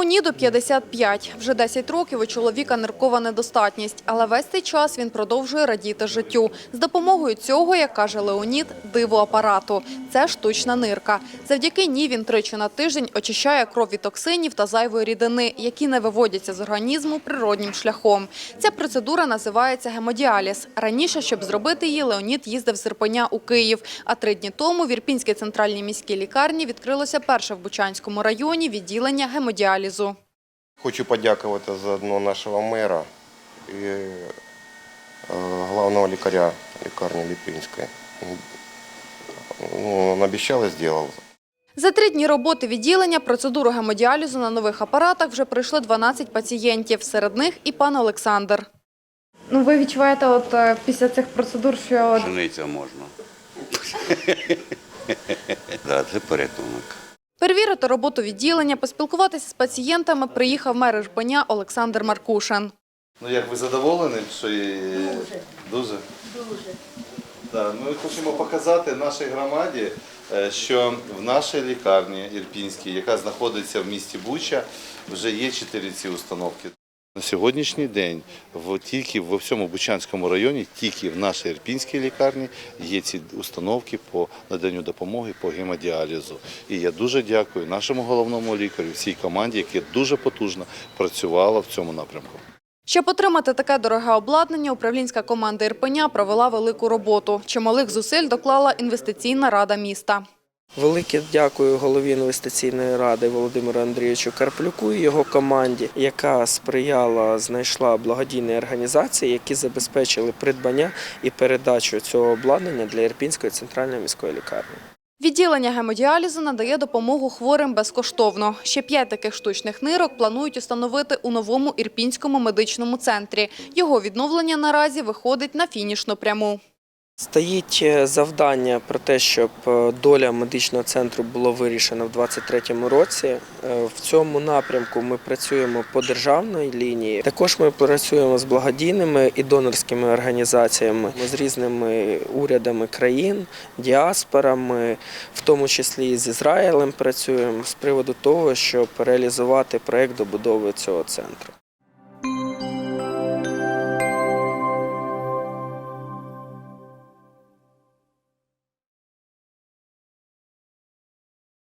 Леоніду 55. Вже 10 років у чоловіка ниркова недостатність, але весь цей час він продовжує радіти життю. З допомогою цього, як каже Леонід, диво апарату. Це штучна нирка. Завдяки ній він тричі на тиждень очищає кров від токсинів та зайвої рідини, які не виводяться з організму природнім шляхом. Ця процедура називається гемодіаліз. Раніше, щоб зробити її, Леонід їздив з Ірпеня у Київ. А три дні тому в Ірпінській центральній міській лікарні відкрилося перше в Бучанському районі відділення гемодіалізу. Хочу подякувати заодно нашого мера і е, главного лікаря лікарні Ліпінської. Ну, він обіцяв і зробив. За три дні роботи відділення процедуру гемодіалізу на нових апаратах вже пройшли 12 пацієнтів. Серед них і пан Олександр. Ну, ви відчуваєте от е, після цих процедур, що Жениться можна. Да, це порятунок. Перевірити роботу відділення, поспілкуватися з пацієнтами приїхав мер Ірпеня Олександр Маркушин. Ну як ви задоволені? Що. Дуже. Дуже. Да, ми хочемо показати нашій громаді, е, що в нашій лікарні Ірпінській, яка знаходиться в місті Буча, вже є чотири ці установки. На сьогоднішній день в, тільки в всьому Бучанському районі, тільки в нашій Ірпінській лікарні є ці установки по наданню допомоги по гемодіалізу. І я дуже дякую нашому головному лікарю, всій команді, яка дуже потужно працювала в цьому напрямку. Щоб отримати таке дороге обладнання, управлінська команда Ірпеня провела велику роботу. Чималих зусиль доклала інвестиційна рада міста. Велике дякую голові інвестиційної ради Володимиру Андрійовичу Карплюку і його команді, яка сприяла, знайшла благодійні організації, які забезпечили придбання і передачу цього обладнання для Ірпінської центральної міської лікарні. Відділення гемодіалізу надає допомогу хворим безкоштовно. Ще п'ять таких штучних нирок планують установити у новому Ірпінському медичному центрі. Його відновлення наразі виходить на фінішну пряму. Стоїть е, завдання про те, щоб е, доля медичного центру було вирішено в 2023 році. Е, В цьому напрямку ми працюємо по державній лінії. Також ми працюємо з благодійними і донорськими організаціями, з різними урядами країн, діаспорами, в тому числі і з Ізраїлем працюємо з приводу того, щоб реалізувати проект добудови цього центру.